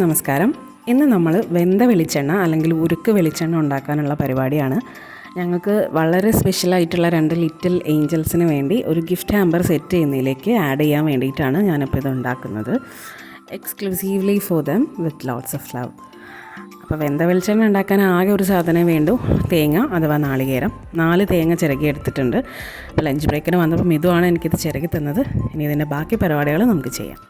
നമസ്കാരം. ഇന്ന് നമ്മൾ വെന്ത വെളിച്ചെണ്ണ അല്ലെങ്കിൽ ഉരുക്ക് വെളിച്ചെണ്ണ ഉണ്ടാക്കാനുള്ള പരിപാടിയാണ്. ഞങ്ങൾക്ക് വളരെ സ്പെഷ്യലായിട്ടുള്ള രണ്ട് ലിറ്റിൽ ഏഞ്ചൽസിന് വേണ്ടി ഒരു ഗിഫ്റ്റ് ഹാമ്പർ സെറ്റ് ചെയ്യുന്നതിലേക്ക് ആഡ് ചെയ്യാൻ വേണ്ടിയിട്ടാണ് ഞാനിപ്പോൾ ഇത് ഉണ്ടാക്കുന്നത്. Exclusively for them with lots of love അപ്പോൾ വെന്ത വെളിച്ചെണ്ണ ഉണ്ടാക്കാൻ ആകെ ഒരു സാധനം വേണ്ടു. തേങ്ങ അഥവാ നാളികേരം. നാല് തേങ്ങ ചിരകി എടുത്തിട്ടുണ്ട്. അപ്പോൾ ലഞ്ച് ബ്രേക്കിന് വന്നപ്പോൾ മിതുവാണ് എനിക്കിത് ചിരകി തന്നത്. ഇനി ഇതിന്റെ ബാക്കി പരിപാടികൾ നമുക്ക് ചെയ്യാം.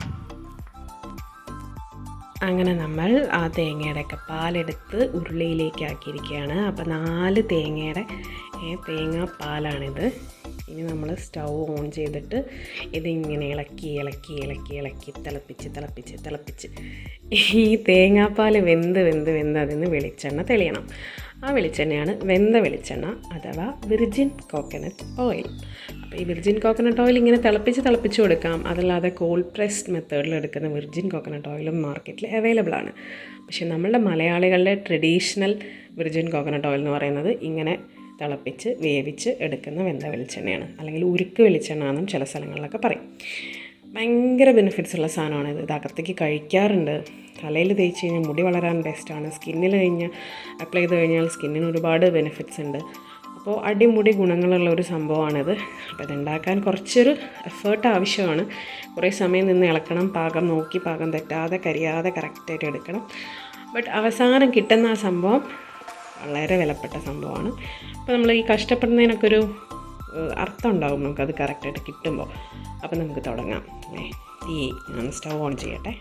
അങ്ങനെ നമ്മൾ ആ തേങ്ങയുടെ തേങ്ങയുടെയൊക്കെ പാലെടുത്ത് ഉരുളിയിലേക്ക് ആക്കിയിരിക്കുകയാണ് അപ്പോൾ നാല് തേങ്ങയുടെ ഏ, തേങ്ങാപ്പാലാണിത്. ഇനി നമ്മൾ സ്റ്റൗ ഓൺ ചെയ്തിട്ട് ഇതിങ്ങനെ ഇളക്കി ഇളക്കി ഇളക്കി ഇളക്കി തിളപ്പിച്ച് തിളപ്പിച്ച് തിളപ്പിച്ച് ഈ തേങ്ങാപ്പാൽ വെന്ത് വെന്ത് വെന്ത് അതിൽ നിന്ന് വെളിച്ചെണ്ണ തെളിയണം. ആ വെളിച്ചെണ്ണയാണ് വെന്ത വെളിച്ചെണ്ണ അഥവാ വിർജിൻ കോക്കനട്ട് ഓയിൽ അപ്പോൾ ഈ വിർജിൻ കോക്കനട്ട് ഓയിൽ ഇങ്ങനെ തിളപ്പിച്ച് തിളപ്പിച്ച് കൊടുക്കാം. അതല്ലാതെ കോൾഡ് പ്രസ്ഡ് മെത്തേഡിൽ എടുക്കുന്ന വിർജിൻ കോക്കനട്ട് ഓയിലും മാർക്കറ്റിൽ അവൈലബിൾ ആണ്. പക്ഷേ നമ്മളുടെ മലയാളികളുടെ ട്രഡീഷണൽ വിർജിൻ കോക്കനട്ട് ഓയിൽ എന്ന് പറയുന്നത് ഇങ്ങനെ തിളപ്പിച്ച് വേവിച്ച് എടുക്കുന്ന വെന്ത വെളിച്ചെണ്ണയാണ്. അല്ലെങ്കിൽ ഉരുക്ക് വെളിച്ചെണ്ണ എന്നും ചില സ്ഥലങ്ങളിലൊക്കെ പറയും. ഭയങ്കര ബെനിഫിറ്റ്സ് ഉള്ള സാധനമാണ് ഇത്. അകത്തേക്ക് കഴിക്കാറുണ്ട്. തലയിൽ തേച്ച് കഴിഞ്ഞാൽ മുടി വളരാൻ ബെസ്റ്റാണ് സ്കിന്നിൽ കഴിഞ്ഞ് അപ്ലൈ ചെയ്ത് കഴിഞ്ഞാൽ സ്കിന്നിന് ഒരുപാട് ബെനിഫിറ്റ്സ് ഉണ്ട്. അപ്പോൾ അടിമുടി ഗുണങ്ങളുള്ള ഒരു സംഭവമാണിത്. അപ്പോൾ ഇതുണ്ടാക്കാൻ കുറച്ചൊരു എഫേർട്ട് ആവശ്യമാണ്. കുറേ സമയം നിന്ന് ഇളക്കണം. പാകം നോക്കി പാകം തെറ്റാതെ കരിയാതെ കറക്റ്റായിട്ട് എടുക്കണം. ബട്ട് അവസാനം കിട്ടുന്ന ആ സംഭവം വളരെ വിലപ്പെട്ട സംഭവമാണ്. അപ്പോൾ നമ്മൾ ഈ കഷ്ടപ്പെടുന്നതിനൊക്കെ ഒരു അർത്ഥം ഉണ്ടാവും നമുക്കത് കറക്റ്റായിട്ട് കിട്ടുമ്പോൾ. അപ്പം നമുക്ക് തുടങ്ങാം. ഈ ഞാൻ സ്റ്റവ് ഓൺ ചെയ്യട്ടെ.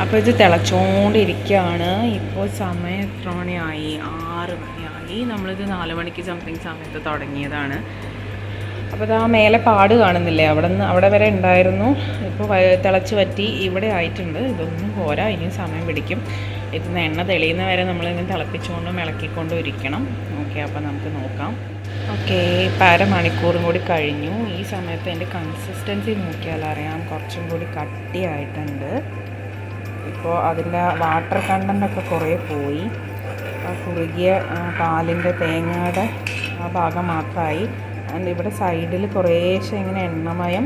അപ്പോൾ ഇത് തിളച്ചോണ്ടിരിക്കുകയാണ്. ഇപ്പോൾ സമയം എത്ര മണിയായി? ആറ് മണിയായി. നമ്മളിത് നാല് മണിക്ക് സംതിങ് സമയത്ത് തുടങ്ങിയതാണ്. അപ്പോൾ ആ മേലെ പാട് കാണുന്നില്ലേ? അവിടെ നിന്ന് അവിടെ വരെ ഉണ്ടായിരുന്നു. ഇപ്പോൾ തിളച്ച് പറ്റി ഇവിടെ ആയിട്ടുണ്ട്. ഇതൊന്നും പോരാ ഇനിയും സമയം പിടിക്കും. ഇതിന് എണ്ണ തെളിയുന്ന വരെ നമ്മളിങ്ങനെ തിളപ്പിച്ചുകൊണ്ടും ഇളക്കിക്കൊണ്ടും ഇരിക്കണം. ഓക്കെ അപ്പോൾ നമുക്ക് നോക്കാം. ഓക്കെ ഇപ്പം അരമണിക്കൂറും കൂടി കഴിഞ്ഞു. ഈ സമയത്ത് എന്റെ കൺസിസ്റ്റൻസി നോക്കിയാൽ അറിയാം. കുറച്ചും കൂടി കട്ടിയായിട്ടുണ്ട്. ഇപ്പോൾ അതിന്റെ വാട്ടർ കണ്ടന്റൊക്കെ കുറേ പോയി. കുറുകിയ പാലിന്റെ തേങ്ങയുടെ ആ ഭാഗം മാത്രമായി ഇവിടെ സൈഡിൽ കുറേശ്ശെ ഇങ്ങനെ എണ്ണമയം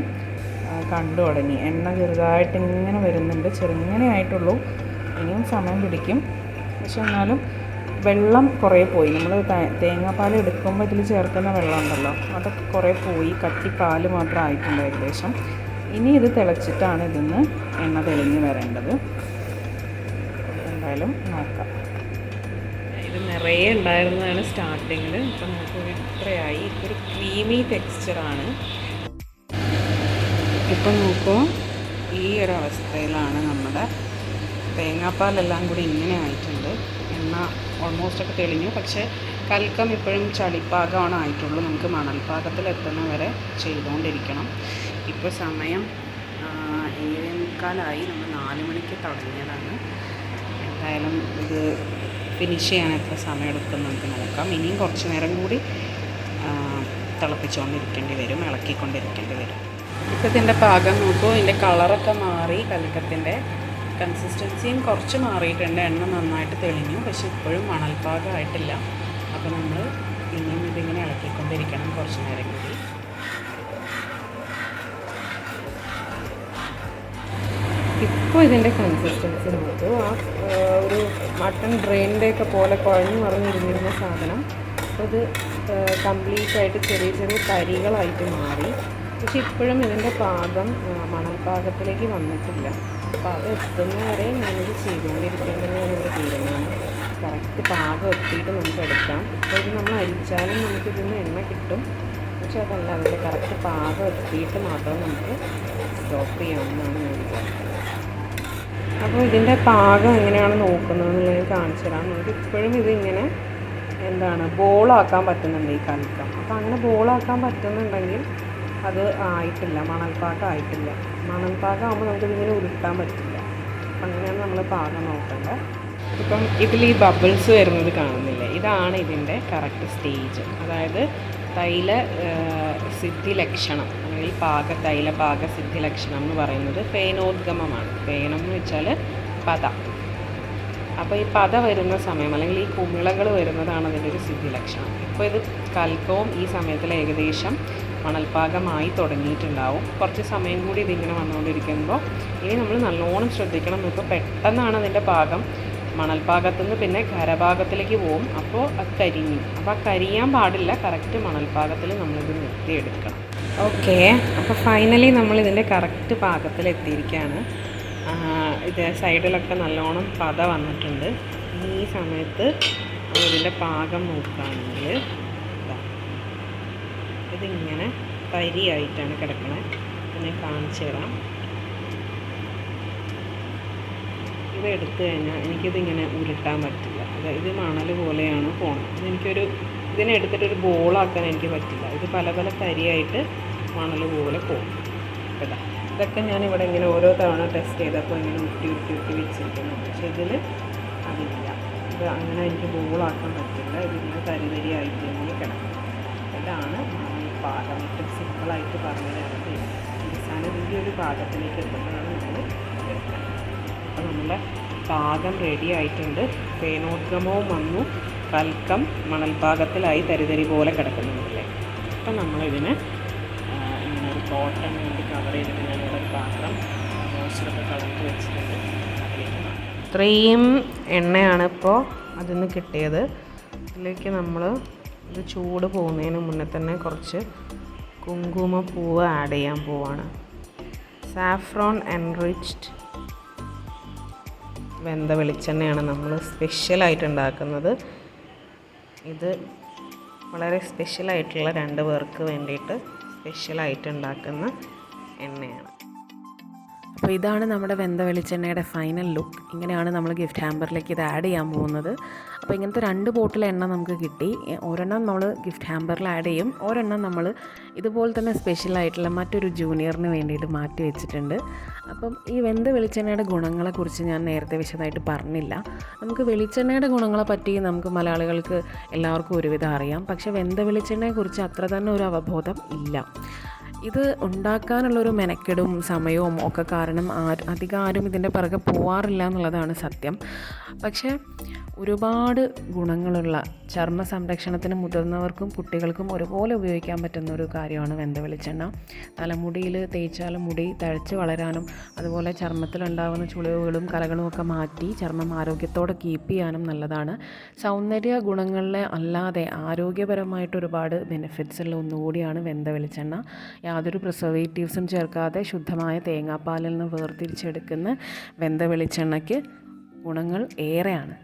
കണ്ടു തുടങ്ങി. എണ്ണ ചെറുതായിട്ട് ഇങ്ങനെ വരുന്നുണ്ട്. ചെറുങ്ങനെ ആയിട്ടുള്ളൂ. ഇനിയും സമയം പിടിക്കും. പക്ഷെ എന്നാലും വെള്ളം കുറേ പോയി. നമ്മൾ തേങ്ങാപ്പാൽ എടുക്കുമ്പോൾ ഇതിൽ ചേർക്കുന്ന വെള്ളം ഉണ്ടല്ലോ അതൊക്കെ കുറേ പോയി. കട്ടി പാൽ മാത്രം ആയിട്ടുണ്ട് ഏകദേശം. ഇനി ഇത് തിളച്ചിട്ടാണ് ഇതിന്ന് എണ്ണ തെളിഞ്ഞ് വരേണ്ടത്. എന്തായാലും നോക്കാം. ഇത് നിറയെ ഉണ്ടായിരുന്നതാണ് സ്റ്റാർട്ടിങ്ങിൽ ഇപ്പം നമുക്ക് ക്രീമി ടെക്സ്ചറാണ് ഇപ്പം നോക്കൂ. ഈ ഒരു അവസ്ഥയിലാണ് നമ്മുടെ തേങ്ങാപ്പാലെല്ലാം കൂടി ഇങ്ങനെ ആയിട്ടുണ്ട്. എണ്ണ ഓൾമോസ്റ്റ് ഒക്കെ തെളിഞ്ഞു. പക്ഷേ കൽക്കം ഇപ്പോഴും ചളിപ്പാകമാണ് ആയിട്ടുള്ളൂ. നമുക്ക് മണൽപ്പാകത്തിലെത്തുന്ന വരെ ചെയ്തുകൊണ്ടിരിക്കണം ഇപ്പോൾ സമയം ഏഴേ മുക്കാലായി. നമ്മൾ നാല് മണിക്ക് തുടങ്ങിയതാണ്. എന്തായാലും ഇത് ഫിനിഷ് ചെയ്യാൻ എത്ര സമയം എടുക്കും നമുക്ക് നോക്കാം. ഇനിയും കുറച്ച് നേരം കൂടി തിളപ്പിച്ചുകൊണ്ടിരിക്കേണ്ടി വരും ഇളക്കിക്കൊണ്ടിരിക്കേണ്ടി വരും. ഇപ്പോൾ ഇതിന്റെ പാകം നോക്കൂ. ഇതിന്റെ കളറൊക്കെ മാറി കലക്കത്തിന്റെ കൺസിസ്റ്റൻസിയും കുറച്ച് മാറിയിട്ടുണ്ട്. എണ്ണ നന്നായിട്ട് തെളിഞ്ഞു പക്ഷെ ഇപ്പോഴും മണൽപ്പാകമായിട്ടില്ല. അപ്പോൾ നമ്മൾ ഇനിയും ഇതിങ്ങനെ ഇളക്കിക്കൊണ്ടിരിക്കണം കുറച്ച് നേരം കൂടി. ഇപ്പോൾ ഇതിന്റെ കൺസിസ്റ്റൻസി നോക്കൂ. ആ ഒരു മട്ടൺ ഡ്രെയിനിന്റെയൊക്കെ പോലെ കുഴഞ്ഞു മറിഞ്ഞിരുന്നിരുന്ന സാധനം. ഇത് കംപ്ലീറ്റ് ആയിട്ട് ചെറിയ ചെറിയ തരികളായിട്ട് മാറി. പക്ഷെ ഇപ്പോഴും ഇതിന്റെ പാകം മണൽപാകത്തിലേക്ക് വന്നിട്ടില്ല. അപ്പോൾ അത് എത്തുന്നവരെ ഞാനിത് ചെയ്തുകൊണ്ടിരിക്കേണ്ടതാണ് ഞാനിവിടെ തീരുമാനം. കറക്റ്റ് പാകം എത്തിയിട്ട് നമുക്ക് എടുക്കാം. ഇപ്പോൾ ഇത് നമ്മൾ അരിച്ചാലും നമുക്ക് നിന്ന് എണ്ണ കിട്ടും. പക്ഷെ അതല്ല അതിന്റെ കറക്റ്റ് പാകം എത്തിയിട്ട് മാത്രം നമുക്ക് സ്റ്റോപ്പ് ചെയ്യാമെന്നാണ് ഞാൻ വിചാരിക്കുന്നത്. അപ്പോൾ ഇതിന്റെ പാകം എങ്ങനെയാണ് നോക്കുന്നത് എന്നുള്ളത് കാണിച്ചു തരാം. നമുക്ക് ഇപ്പോഴും ഇതിങ്ങനെ എന്താണ് ബോളാക്കാൻ പറ്റുന്നുണ്ട് ഈ കലക്കം അപ്പോൾ അങ്ങനെ ബോളാക്കാൻ പറ്റുന്നുണ്ടെങ്കിൽ അത് ആയിട്ടില്ല മണൽപ്പാകം ആയിട്ടില്ല. മണൽപ്പാകം ആകുമ്പോൾ നമുക്കിതിങ്ങനെ ഉരുട്ടാൻ പറ്റില്ല. അപ്പം അങ്ങനെയാണ് നമ്മൾ പാകം നോക്കേണ്ടത് ഇപ്പം ഇതിൽ ഈ ബബിൾസ് വരുന്നത് കാണുന്നില്ലേ? ഇതാണ് ഇതിന്റെ കറക്റ്റ് സ്റ്റേജ്. അതായത് തൈല സിദ്ധി ലക്ഷണം. അല്ലെങ്കിൽ പാക തൈല പാക സിദ്ധി ലക്ഷണം എന്ന് പറയുന്നത് ഫേനോദ്ഗമമാണ്. ഫേനം എന്ന് വെച്ചാൽ പത. അപ്പോൾ ഈ പത വരുന്ന സമയം അല്ലെങ്കിൽ ഈ കുമിളകൾ വരുന്നതാണ് അതിന്റെ ഒരു സിദ്ധി ലക്ഷണം. ഇപ്പോൾ ഇത് കൽക്കവും ഈ സമയത്തിൽ ഏകദേശം മണൽപ്പാകമായി തുടങ്ങിയിട്ടുണ്ടാവും. കുറച്ച് സമയം കൂടി ഇതിങ്ങനെ വന്നുകൊണ്ടിരിക്കുമ്പോൾ ഇനി നമ്മൾ നല്ലോണം ശ്രദ്ധിക്കണം. ഇപ്പോൾ പെട്ടെന്നാണ് അതിന്റെ പാകം മണൽപ്പാകത്തു നിന്ന് പിന്നെ കരഭാഗത്തിലേക്ക് പോകും അപ്പോൾ അത് കരിഞ്ഞു. അപ്പോൾ കരിയാൻ പാടില്ല. കറക്റ്റ് മണൽപ്പാകത്തിൽ നമ്മളിത് നിർത്തിയെടുക്കണം. ഓക്കെ. അപ്പോൾ ഫൈനലി നമ്മളിതിന്റെ കറക്റ്റ് പാകത്തിൽ എത്തിയിരിക്കുകയാണ് ഇത് സൈഡിലൊക്കെ നല്ലോണം പത വന്നിട്ടുണ്ട്. ഈ സമയത്ത് അതിന്റെ പാകം നോക്കുകയാണെങ്കിൽ ഇതാ. ഇതിങ്ങനെ തരിയായിട്ടാണ് കിടക്കണത് ഇത് ഞാൻ കാണിച്ചു തരാം. ഇത് എടുത്തു കഴിഞ്ഞാൽ എനിക്കിതിങ്ങനെ ഉരുട്ടാൻ പറ്റില്ല. അതായത് മണൽ പോലെയാണ് പോണത്. എനിക്കൊരു ഇതിനെ എടുത്തിട്ടൊരു ബോളാക്കാൻ എനിക്ക് പറ്റില്ല. ഇത് പല പല തരിയായിട്ട് മണൽ പോലെ പോകും. കേട്ടോ? ഇതൊക്കെ ഞാൻ ഇവിടെ ഇങ്ങനെ ഓരോ തവണ ടെസ്റ്റ് ചെയ്തപ്പോൾ ഇങ്ങനെ ഉരുട്ടി ഉരുട്ടി ഉരുട്ടി വെച്ചിരിക്കുന്നു. പക്ഷേ ഇതിൽ അതില്ല. ഇത് അങ്ങനെ എനിക്ക് ബോളാക്കാൻ പറ്റില്ല. ഇതിങ്ങനെ തരി തരി ആയിട്ട് തന്നെ കിടക്കും. ഇതാണ് ഈ പാകം ഏറ്റവും സിമ്പിളായിട്ട് പറഞ്ഞതാണ് അവസാനം ഈ ഒരു പാകത്തിലേക്ക് എത്തുമ്പോഴാണ് നമ്മൾ അപ്പോൾ നമ്മുടെ പാകം റെഡി ആയിട്ടുണ്ട്. തേനോദ്ഗമവും വന്നു കൽക്കം മണൽപാകത്തിലായി തരിതരി പോലെ കിടക്കുന്നുണ്ടല്ലേ? അപ്പം നമ്മളിതിനെ ഇങ്ങനെ വേണ്ടി കവർ ചെയ്തിട്ട് ഒരു പാത്രം മോശമൊക്കെ കളഞ്ഞിട്ട് വെച്ചിട്ടുണ്ട്. ഇത്രയും എണ്ണയാണ് ഇപ്പോൾ അതിൽ നിന്ന് കിട്ടിയത്. ഇതിലേക്ക് നമ്മൾ ഇത് ചൂട് പോകുന്നതിന് മുന്നേ തന്നെ കുറച്ച് കുങ്കുമപ്പൂവ് ആഡ് ചെയ്യാൻ പോവാണ്. സാഫ്രോൺ എൻറിച്ച്ഡ് വെന്ത വെളിച്ചെണ്ണയാണ് നമ്മൾ സ്പെഷ്യലായിട്ട് ഉണ്ടാക്കുന്നത്. ഇത് വളരെ സ്പെഷ്യലായിട്ടുള്ള രണ്ട് പേർക്ക് വേണ്ടിയിട്ട് സ്പെഷ്യലായിട്ട് ഉണ്ടാക്കുന്ന എണ്ണയാണ്. അപ്പോൾ ഇതാണ് നമ്മുടെ വെന്ത വെളിച്ചെണ്ണയുടെ ഫൈനൽ ലുക്ക് ഇങ്ങനെയാണ് നമ്മൾ ഗിഫ്റ്റ് ഹാമ്പറിലേക്ക് ഇത് ആഡ് ചെയ്യാൻ പോകുന്നത്. അപ്പോൾ ഇങ്ങനത്തെ രണ്ട് ബോട്ടിൽ എണ്ണ നമുക്ക് കിട്ടി. ഒരെണ്ണം നമ്മൾ ഗിഫ്റ്റ് ഹാമ്പറിൽ ആഡ് ചെയ്യും. ഒരെണ്ണം നമ്മൾ ഇതുപോലെ തന്നെ സ്പെഷ്യലായിട്ടുള്ള മറ്റൊരു ജൂനിയറിന് വേണ്ടിയിട്ട് മാറ്റി വെച്ചിട്ടുണ്ട്. അപ്പം ഈ വെന്ത വെളിച്ചെണ്ണയുടെ ഗുണങ്ങളെക്കുറിച്ച് ഞാൻ നേരത്തെ വിശദമായിട്ട് പറഞ്ഞില്ല. നമുക്ക് വെളിച്ചെണ്ണയുടെ ഗുണങ്ങളെ പറ്റി നമുക്ക് മലയാളികൾക്ക് എല്ലാവർക്കും ഒരുവിധം അറിയാം. പക്ഷേ വെന്ത വെളിച്ചെണ്ണയെക്കുറിച്ച് അത്ര തന്നെ ഒരു അവബോധം ഇല്ല. ഇത് ഉണ്ടാക്കാനുള്ളൊരു മെനക്കെടും സമയവും ഒക്കെ കാരണം ആ അധികം ആരും ഇതിന്റെ പിറകെ പോവാറില്ല എന്നുള്ളതാണ് സത്യം. പക്ഷേ ഒരുപാട് ഗുണങ്ങളുള്ള ചർമ്മ സംരക്ഷണത്തിന് മുതിർന്നവർക്കും കുട്ടികൾക്കും ഒരുപോലെ ഉപയോഗിക്കാൻ പറ്റുന്ന ഒരു കാര്യമാണ് വെന്ത വെളിച്ചെണ്ണ തലമുടിയിൽ തേച്ചാൽ മുടി തഴച്ച് വളരാനും അതുപോലെ ചർമ്മത്തിലുണ്ടാകുന്ന ചുളിവുകളും കലകളും ഒക്കെ മാറ്റി ചർമ്മം ആരോഗ്യത്തോടെ കീപ്പ് ചെയ്യാനും നല്ലതാണ്. സൗന്ദര്യ ഗുണങ്ങളിലെ അല്ലാതെ ആരോഗ്യപരമായിട്ട് ഒരുപാട് ബെനിഫിറ്റ്സ് ഉള്ള ഒന്നുകൂടിയാണ് വെന്ത വെളിച്ചെണ്ണ യാതൊരു പ്രിസർവേറ്റീവ്സും ചേർക്കാതെ ശുദ്ധമായ തേങ്ങാപ്പാലിൽ നിന്ന് വേർതിരിച്ചെടുക്കുന്ന വെന്ത വെളിച്ചെണ്ണയ്ക്ക് ഗുണങ്ങൾ ഏറെയാണ്.